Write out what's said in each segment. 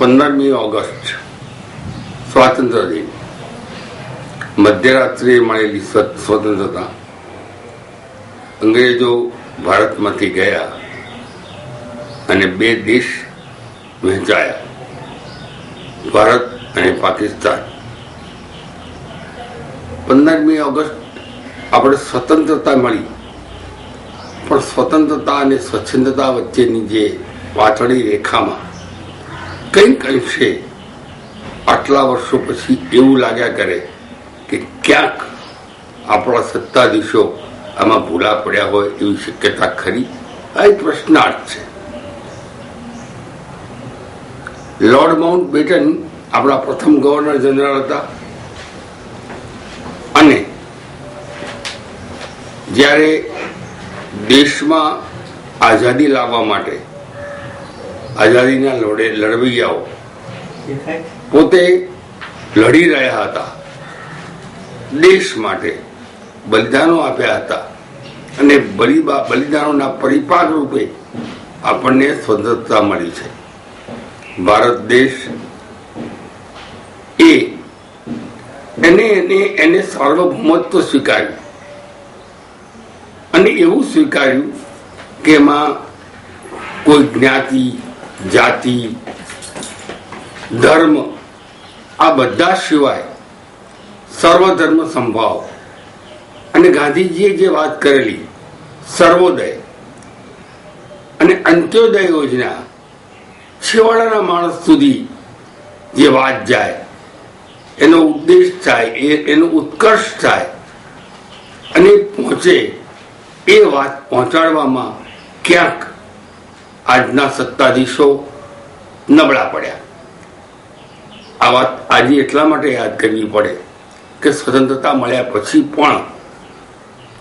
પંદરમી ઓગસ્ટ, સ્વાતંત્ર્ય દિન. મધ્યરાત્રિએ મળેલી સ્વ- સ્વતંત્રતા. અંગ્રેજો ભારતમાંથી ગયા અને બે દેશ વહેંચાયા, ભારત અને પાકિસ્તાન. પંદરમી ઓગસ્ટ આપણે સ્વતંત્રતા મળી. પણ સ્વતંત્રતા અને સ્વચ્છંદતા વચ્ચેની જે પાતળી રેખામાં કંઈક અંશે આટલા વર્ષો પછી એવું લાગ્યા કરે કે ક્યાંક આપણા સત્તાધીશો આમાં ભૂલા પડ્યા હોય એવી શક્યતા ખરી? આ એક પ્રશ્નાર્થ છે. લોર્ડ માઉન્ટ બેટન આપણા પ્રથમ ગવર્નર જનરલ હતા. અને જ્યારે દેશમાં આઝાદી લાવવા માટે આઝાદીના લડે લડવૈયાઓ પોતે લડી રહ્યા હતા. દેશ માટે બલિદાનો આપ્યા હતા અને બલિબા, બલિદાનોના પરિપાક રૂપે આપણને સ્વતંત્રતા મળી છે. ભારત દેશ એ એને એને એને સાર્વભૌમત્વ સ્વીકાર્યું. અને એવું સ્વીકાર્યું કે એમાં કોઈ જ્ઞાતિ જાતિ, ધર્મ, આ બધા સિવાય સર્વધર્મ સંભાવ. અને ગાંધીજીએ જે વાત કરેલી, સર્વોદય અને અંત્યોદય યોજના, છેવાડાના માણસ સુધી જે વાત જાય, એનો ઉદ્દેશ થાય, એ, એનો ઉત્કર્ષ થાય, અને પહોંચે એ વાત પહોંચાડવામાં ક્યાંક આજના સત્તાધીશો નબળા પડ્યા. આ વાત આજે એટલા માટે યાદ કરવી પડે કે સ્વતંત્રતા મળ્યા પછી પણ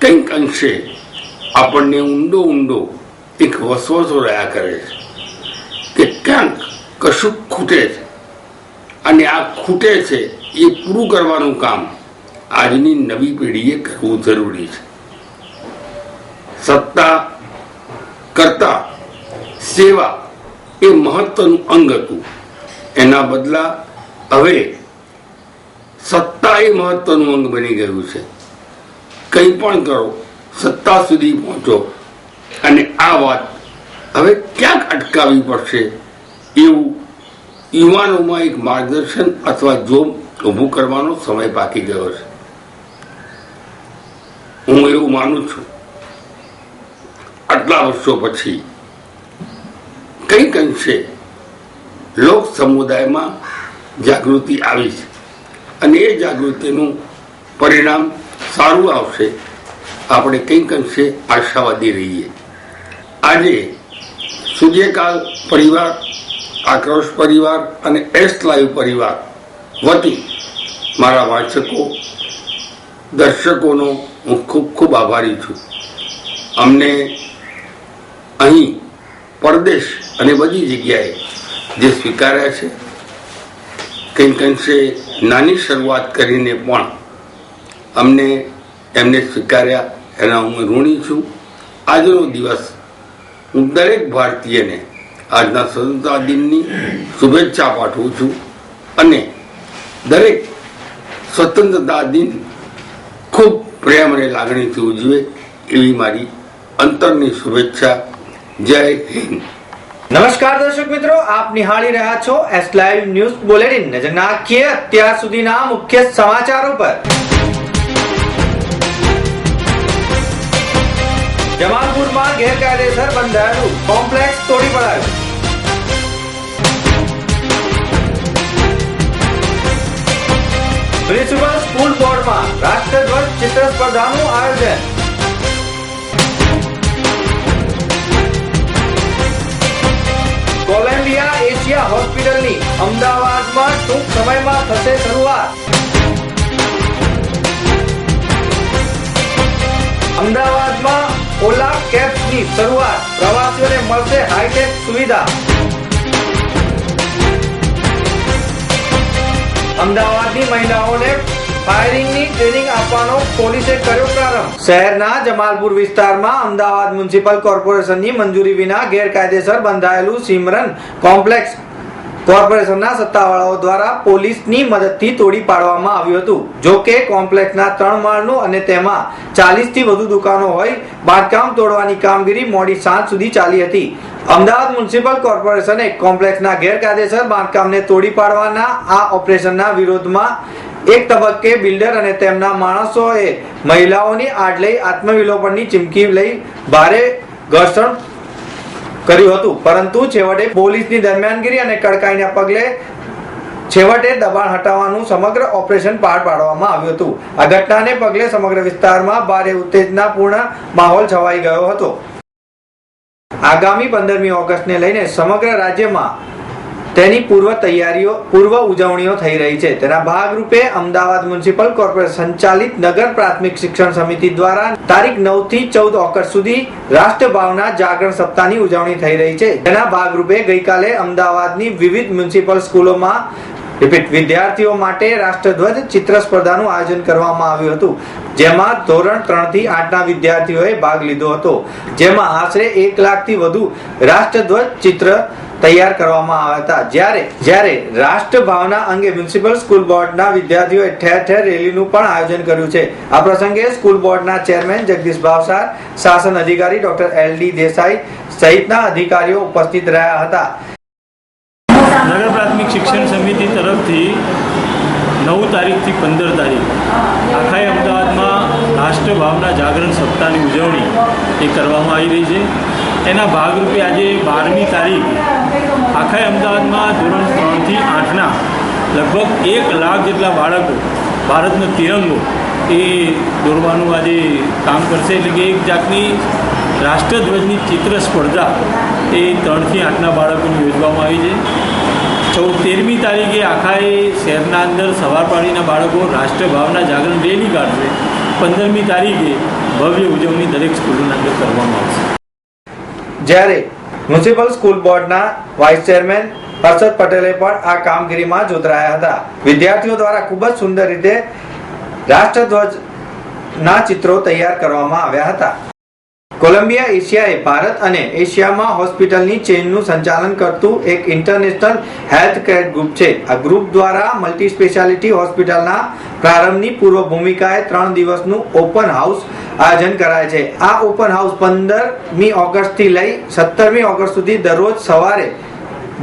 કંઈક અંશે આપણને ઊંડો ઊંડો એક વસવસો રહ્યા કરે છે કે ક્યાંક કશુંક ખૂટે છે. અને આ ખૂટે છે એ પૂરું કરવાનું કામ આજની નવી પેઢીએ કરવું જરૂરી છે. સત્તા કરતા સેવા એ મહત્વનું અંગ હતું. એના બદલા હવે સત્તા એ મહત્વનું અંગ બની ગયું છે. કંઈ પણ કરો, સત્તા સુધી પહોંચો. અને આ વાત હવે ક્યાંક અટકાવવી પડશે એવું યુવાનોમાં એક માર્ગદર્શન અથવા જોમ ઊભું કરવાનો સમય પાકી ગયો છે. હું એવું માનું છું. આટલા વર્ષો પછી કંઈક અંશે લોક સમુદાયમાં જાગૃતિ આવી છે. અને એ જાગૃતિનું પરિણામ સારું આવશે. આપણે કંઈક અંશે આશાવાદી રહીએ. આજે સૂર્યકાલ પરિવાર, આક્રોશ પરિવાર અને એસ લાઈવ પરિવાર વતી મારા વાચકો, દર્શકોનો હું ખૂબ ખૂબ આભારી છું. અમને અહીં પરદેશ અને બધી જગ્યાએ જે સ્વીકાર્યા છે કંઈક અંશે નાની શરૂઆત કરીને પણ અમને એમને સ્વીકાર્યા, એના હું ઋણી છું. આજનો દિવસ હું દરેક ભારતીયને આજના સ્વતંત્રતા દિનની શુભેચ્છા પાઠવું છું અને દરેક સ્વતંત્રતા દિન ખૂબ પ્રેમ અને લાગણીથી ઉજવે એવી મારી અંતરની શુભેચ્છા. જય હિન્દ. નમસ્કાર દર્શક મિત્રો, આપ નિહાળી રહ્યા છો એસ લાઈવ ન્યૂઝ બુલેટિન નજર નાખીએ અત્યાર સુધીના મુખ્ય સમાચારો પર. જમાલપુરમાં ગેરકાયદેસર બંધાયેલું કોમ્પ્લેક્સ તોડી પડાયું. પ્રિન્સિપલ સ્કૂલ બોર્ડમાં રાષ્ટ્રધ્વજ ચિત્ર સ્પર્ધાનું આયોજન. કોલંબિયા એશિયા હોસ્પિટલની અમદાવાદમાં ટૂંક સમયમાં થશે શરૂઆત. અમદાવાદમાં ઓલા કેબ્સની શરૂઆત. પ્રવાસીઓને મળશે હાઈટેક સુવિધા. અમદાવાદની મહિલાઓને ફાયરિંગની ટ્રેનિંગ આપવાનો પોલીસે કર્યો પ્રારંભ. શહેરના જમાલપુર વિસ્તારમાં અમદાવાદ મ્યુનિસિપલ કોર્પોરેશનની મંજૂરી વિના ગેરકાયદેસર બંધાયેલું સિમરન કોમ્પ્લેક્સ કોર્પોરેશનના સત્તાવાળાઓ દ્વારા પોલીસની મદદથી તોડી પાડવામાં આવ્યું હતું. જો કે કોમ્પ્લેક્સના ત્રણ માળનું અને તેમાં ચાલીસથી વધુ દુકાનો હોય, બાંધકામ તોડવાની કામગીરી મોડી સાંજ સુધી ચાલી હતી. અમદાવાદ મ્યુનિસિપલ કોર્પોરેશને કોમ્પ્લેક્સના ગેરકાયદેસર બાંધકામને તોડી પાડવાના આ ઓપરેશનના વિરોધમાં એક તબક્કે બિલ્ડર અને તેમના માણસોએ મહિલાઓની આડ આત્મવિલોપનની ચીમકી લઈ ભારે ઘર્ષણ કર્યું હતું. પરંતુ છેવટે પોલીસની દરમિયાનગીરી અને કડકાઈના પગલે છેવટે દબાણ હટાવવાનું સમગ્ર ઓપરેશન પાર પાડવામાં આવ્યું હતું. આ ઘટનાને પગલે સમગ્ર વિસ્તારમાં ભારે ઉત્તેજનાપૂર્ણ માહોલ છવાઈ ગયો હતો. આગામી પંદરમી ઓગસ્ટને લઈને સમગ્ર રાજ્યમાં તેની પૂર્વ તૈયારીઓ, પૂર્વ ઉજવણીઓ થઈ રહી છે. તેના ભાગરૂપે અમદાવાદ મ્યુનિસિપલ કોર્પોરેશન સંચાલિત નગર પ્રાથમિક શિક્ષણ સમિતિ દ્વારા તારીખ નવથી ચૌદ ઓગસ્ટ સુધી રાષ્ટ્રભાવના જાગરણ સપ્તાહની ઉજવણી થઈ રહી છે. તેના ભાગરૂપે ગઈકાલે અમદાવાદની વિવિધ મ્યુનિસિપલ સ્કૂલોમાં રિપીટ, વિદ્યાર્થીઓ માટે રાષ્ટ્રધ્વજ ચિત્ર સ્પર્ધાનું આયોજન કરવામાં આવ્યું હતું, જેમાં ધોરણ ત્રણથી આઠના વિદ્યાર્થીઓએ ભાગ લીધો હતો, જેમાં આશરે એક લાખથી વધુ રાષ્ટ્રધ્વજ ચિત્ર તૈયાર કરવામાં આવ્યા હતા. જ્યારે જ્યારે રાષ્ટ્ર અંગે મ્યુનિસિપલ સ્કૂલ બોર્ડના વિદ્યાર્થીઓએ ઠેર ઠેર રેલીનું પણ આયોજન કર્યું છે. આ પ્રસંગે સ્કૂલ બોર્ડના ચેરમેન જગદીશ ભાવસાર, શાસન અધિકારી ડોક્ટર એલ ડી દેસાઈ સહિતના અધિકારીઓ ઉપસ્થિત રહ્યા હતા. શિક્ષણ સમિતિ તરફથી નવ તારીખથી પંદર તારીખ આખાય અમદાવાદમાં રાષ્ટ્રભાવના જાગરણ સપ્તાહની ઉજવણી એ કરવામાં આવી રહી છે. એના ભાગરૂપે આજે બારમી તારીખ આખાય અમદાવાદમાં ધોરણ ત્રણથી આઠના લગભગ એક લાખ જેટલા બાળકો ભારતનો તિરંગો એ દોરવાનું આજે કામ કરશે. એટલે કે એક જાતની રાષ્ટ્રધ્વજની ચિત્ર સ્પર્ધા એ ત્રણથી આઠના બાળકોને યોજવામાં આવી છે. ચૌદ તેરમી તારીખે આખા એ શહેરના અંદર સવાર પાણીના બાળકો રાષ્ટ્રભાવના જાગરણ રેલી કાઢશે. પંદરમી તારીખે ભવ્ય ઉજવણી દરેક સ્કૂલોના અંદર કરવામાં આવશે. જ્યારે મ્યુનિસિપલ સ્કૂલ બોર્ડના વાઇસ ચેરમેન હર્ષદ પટેલે પણ આ કામગીરીમાં જોતરાયા હતા. વિદ્યાર્થીઓ દ્વારા ખૂબ જ સુંદર રીતે રાષ્ટ્રધ્વજના ચિત્રો તૈયાર કરવામાં આવ્યા હતા. કોલંબિયા, એશિયાએ ભારત અને એશિયામાં હોસ્પિટલની ચેઇનનું સંચાલન કરતું એક ઇન્ટરનેશનલ હેલ્થ કેર ગ્રુપ છે. આ ગ્રુપ દ્વારા મલ્ટી સ્પેશિયાલિટી હોસ્પિટલના પ્રારંભની પૂર્વ ભૂમિકાએ ત્રણ દિવસનું ઓપન હાઉસ આયોજન કરાય છે. આ ઓપન હાઉસ પંદરમી ઓગસ્ટથી લઈ સત્તરમી ઓગસ્ટ સુધી દરરોજ સવારે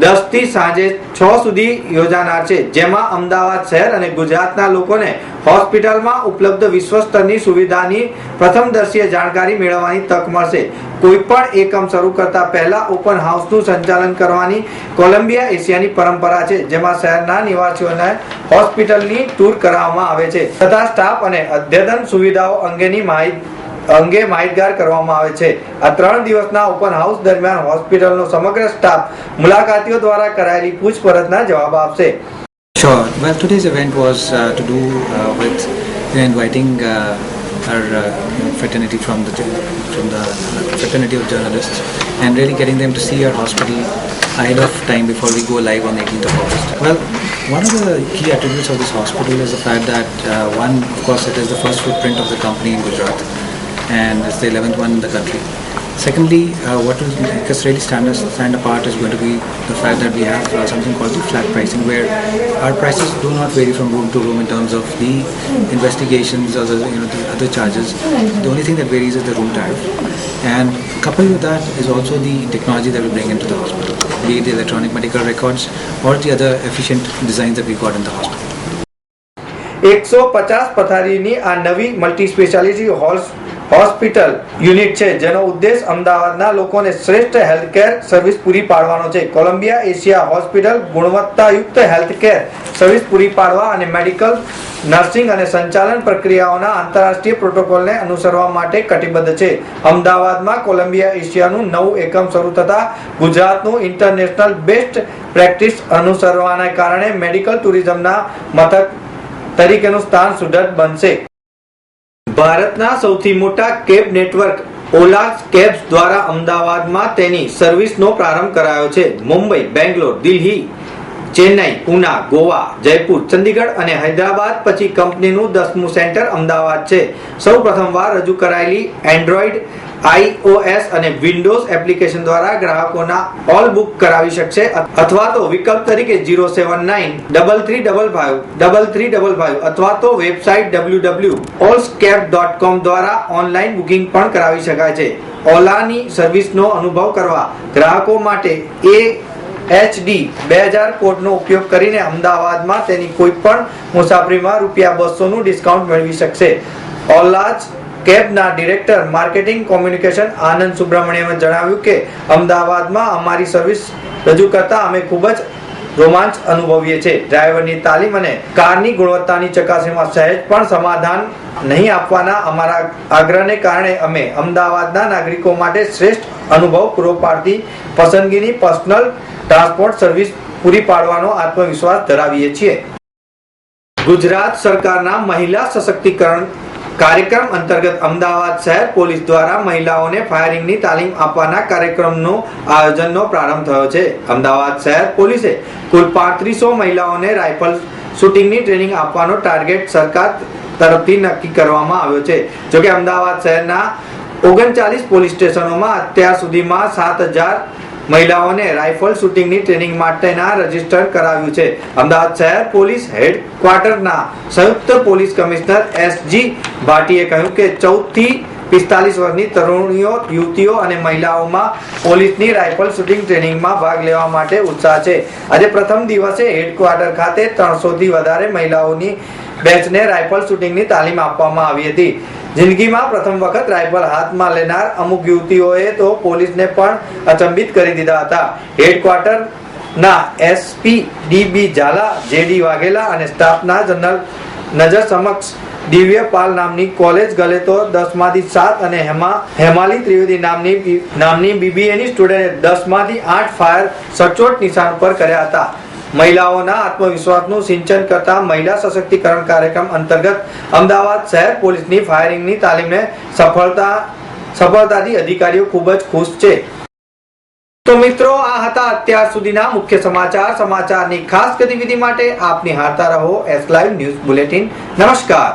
દસથી સાંજે છ સુધી યોજાનાર છે, જેમાં અમદાવાદ શહેર અને ગુજરાતના લોકોને હોસ્પિટલમાં ઉપલબ્ધ વિશ્વ સ્તરની સુવિધાની પ્રથમ દર્શીય જાણકારી મેળવવાની તક મળશે. કોઈ પણ એકમ શરૂ કરતા પહેલા ઓપન હાઉસનું સંચાલન કરવાની કોલંબિયા એશિયાની પરંપરા છે, જેમાં શહેરના નિવાસીઓને હોસ્પિટલની ટૂર કરાવવામાં આવે છે. તથા સ્ટાફ અને અદ્યતન સુવિધાઓ અંગેની માહિતી અંગે માહિતગાર કરવામાં આવે છે આ ત્રણ દિવસના ઓપન હાઉસ દરમિયાન હોસ્પિટલનો સમગ્ર સ્ટાફ મુલાકાતીઓ દ્વારા કરાયેલી પૂછપરછના જવાબ આપશે Sure. Well, today's event was uh, to do uh, with you know, inviting uh, our uh, fraternity from the from the fraternity of journalists and really getting them to see our hospital ahead of time before we go live on 18th of August. Well, one of the key attributes of this hospital is the fact that uh, one, of course, it is the first footprint of the company in Gujarat and it's the 11th one in the country. Secondly, uh, what will make us really stand, us, stand apart is going to be the fact that we have uh, something called the flat pricing, where our prices do not vary from room to room in terms of the investigations or the, you know, the other charges. The only thing that varies is the room tariff. And coupled with that is also the technology that we bring into the hospital, be it the electronic medical records or the other efficient designs that we've got in the hospital. એકસો પચાસ પથારીની આ નવી multi speciality hospital unit છે, જેનો ઉદ્દેશ અમદાવાદના લોકોને શ્રેષ્ઠ હેલ્થકેર સર્વિસ પૂરી પાડવાનો છે. કોલંબિયા એશિયા હોસ્પિટલ ગુણવત્તાયુક્ત હેલ્થકેર સર્વિસ પૂરી પાડવા અને મેડિકલ, નર્સિંગ અને સંચાલન પ્રક્રિયાઓના આંતરરાષ્ટ્રીય પ્રોટોકોલને અનુસરવા માટે કટિબદ્ધ છે. અમદાવાદમાં કોલંબિયા એશિયાનું નવું એકમ શરૂ થતાં ગુજરાતનું ઇન્ટરનેશનલ બેસ્ટ પ્રેક્ટિસ અનુસરવાના કારણે મેડિકલ ટુરિઝમના મથક તરીકેનું સ્થાન સુદ્રઢ બનશે. ભારતના સૌથી મોટા કેબ નેટવર્ક ઓલા કેબ્સ દ્વારા અમદાવાદમાં તેની સર્વિસનો પ્રારંભ કરાયો છે. મુંબઈ, બેંગ્લોર, દિલ્હી, ચેન્નઈ, પુના, ગોવા, જયપુર, ચંદીગઢ અને હૈદરાબાદ પછી કંપનીનું દસમું સેન્ટર અમદાવાદ છે. સૌ પ્રથમવાર રજૂ કરાયેલી એન્ડ્રોઈડ આઈઓએસ અને વિન્ડોઝ એપ્લિકેશન દ્વારા ગ્રાહકોના ઓલ બુક કરાવી શકશે અથવા તો વિકલ્પ તરીકે zero seven nine double three double five, double three double five અથવા તો website W W allscape dot com દ્વારા ઓનલાઈન બુકિંગ પણ કરાવી શકાય છે. ઓલાની સર્વિસનો અનુભવ કરવા ગ્રાહકો માટે એ એચડી બે હજાર કોડનો ઉપયોગ કરીને અમદાવાદમાં તેની કોઈ પણ મુસાફરીમાં રૂપિયા બસોનું ડિસ્કાઉન્ટ મેળવી શકશે. ઓલાજ કેબના ડિરેક્ટર માર્કેટિંગ કોમ્યુનિકેશન આનંદ સુબ્રમણ્યમે જણાવ્યું કે, અમદાવાદમાં અમારી સર્વિસ રજૂ કરતા અમે ખૂબ જ રોમાંચ અનુભવીએ છીએ. ડ્રાઈવરની તાલીમ અને કારની ગુણવત્તાની ચકાસણીમાં સહેજ પણ સમાધાન નહીં આપવાના અમારા આગ્રહને કારણે અમે અમદાવાદના નાગરિકો માટે શ્રેષ્ઠ અનુભવ પૂરો પાડતી પસંદગીની પર્સનલ ટ્રાન્સપોર્ટ સર્વિસ પૂરી પાડવાનો આત્મવિશ્વાસ ધરાવીએ છીએ. ગુજરાત સરકારના મહિલા સશક્તિકરણ કાર્યક્રમ અંતર્ગત અમદાવાદ શહેર પોલીસ દ્વારા મહિલાઓને ફાયરિંગની તાલીમ આપવાના કાર્યક્રમનો આયોજનનો પ્રારંભ થયો છે. અમદાવાદ શહેર પોલીસે કુલ પાંત્રીસો મહિલાઓને રાઇફલ શૂટિંગની ટ્રેનિંગ આપવાનો ટાર્ગેટ સરકાર તરફથી નક્કી કરવામાં આવ્યો છે. જોકે અમદાવાદ શહેરના ઓગણચાલીસ પોલીસ સ્ટેશનોમાં અત્યાર સુધીમાં સાત હજાર મહિલાઓને રાઇફલ શૂટિંગની ટ્રેનિંગ માટેના રજિસ્ટર કરાવ્યું છે. અમદાવાદ શહેર પોલીસ હેડક્વાર્ટરના સંયુક્ત પોલીસ કમિશનર એસજી ભાટીએ કહ્યું કે ચૌદથી પિસ્તાલીસ વર્ષની તરુણીઓ, યુવતીઓ અને મહિલાઓમાં પોલીસની રાઇફલ શૂટિંગ ટ્રેનિંગમાં ભાગ લેવા માટે ઉત્સાહ છે. આજે પ્રથમ દિવસે હેડક્વાર્ટર ખાતે ત્રણસોથી વધારે મહિલાઓની બેચને રાઇફલ શૂટિંગની તાલીમ આપવામાં આવી હતી. જિંદગીમાં પ્રથમ વખત રાઇફલ હાથમાં લેનાર અમુક યુવતીઓએ તો પોલીસને પણ અચંબિત કરી દીધા હતા. હેડક્વાર્ટર ના SP DB Jhala, JD Vaghela અને સ્ટાફના જનરલ નજર સમક્ષ દિવ્ય પાલ નામની કોલેજ ગલે તો દસમાંથી સાત અને હેમા, હેમાલી ત્રિવેદી નામની નામની બીબીએની સ્ટુડન્ટે દસમાંથી આઠ ફાયર સચોટ નિશાન પર કર્યા હતા. મહિલાઓના આત્મવિશ્વાસનું સિંચન કરતા મહિલા સશક્તિકરણ કાર્યક્રમ અંતર્ગત અમદાવાદ શહેર પોલીસની ફાયરિંગની તાલીમને સફળતા, સફળતાથી અધિકારીઓ ખૂબ જ ખુશ છે. તો મિત્રો, આ હતા અત્યાર સુધીના મુખ્ય સમાચાર. સમાચારની ખાસ ગતિવિધિ માટે આપ નિહાળતા રહો. એસ લાઈવ ન્યૂઝ બુલેટિન નમસ્કાર.